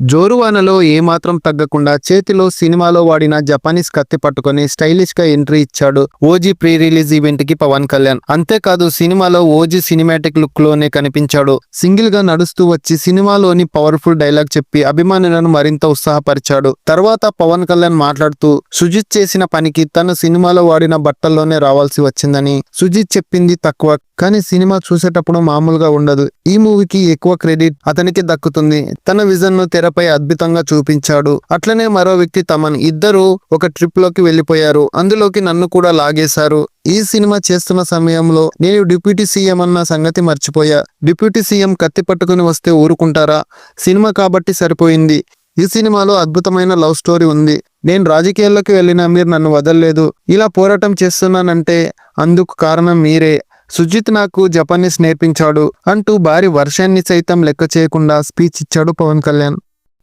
జోరువానలో ఏమాత్రం తగ్గకుండా చేతిలో సినిమాలో వాడిన జపానీస్ కత్తి పట్టుకొని స్టైలిష్గా ఎంట్రీ ఇచ్చాడు ఓజీ ప్రీ రిలీజ్ ఈవెంట్కి పవన్ కళ్యాణ్. అంతేకాదు సినిమాలో ఓజీ సినిమాటిక్ లుక్లోనే కనిపించాడు. సింగిల్గా నడుస్తూ వచ్చి సినిమాలోని పవర్ఫుల్ డైలాగ్ చెప్పి అభిమానులను మరింత ఉత్సాహపరిచాడు. తర్వాత పవన్ కళ్యాణ్ మాట్లాడుతూ సుజిత్ చేసిన పనికి తను సినిమాలో వాడిన బట్టల్లోనే రావాల్సి వచ్చిందని. సుజిత్ చెప్పింది తక్కువ కానీ సినిమా చూసేటప్పుడు మామూలుగా ఉండదు. ఈ మూవీకి ఎక్కువ క్రెడిట్ అతనికి దక్కుతుంది. తన విజన్ను తెరపై అద్భుతంగా చూపించాడు. అట్లనే మరో వ్యక్తి తమన్. ఇద్దరు ఒక ట్రిప్లోకి వెళ్ళిపోయారు అందులోకి నన్ను కూడా లాగేశారు. ఈ సినిమా చేస్తున్న సమయంలో నేను డిప్యూటీ సీఎం అన్న సంగతి మర్చిపోయా. డిప్యూటీ సీఎం కత్తి పట్టుకుని వస్తే ఊరుకుంటారా? సినిమా కాబట్టి సరిపోయింది. ఈ సినిమాలో అద్భుతమైన లవ్ స్టోరీ ఉంది. నేను రాజకీయాల్లోకి వెళ్ళినా మీరు నన్ను వదలలేదు. ఇలా పోరాటం చేస్తున్నానంటే అందుకు కారణం మీరే. సుజిత్ నాకు జపానీస్ నేర్పించాడు అంటూ భారీ వర్షాన్ని సైతం లెక్క చేయకుండా స్పీచ్ ఇచ్చాడు పవన్ కళ్యాణ్.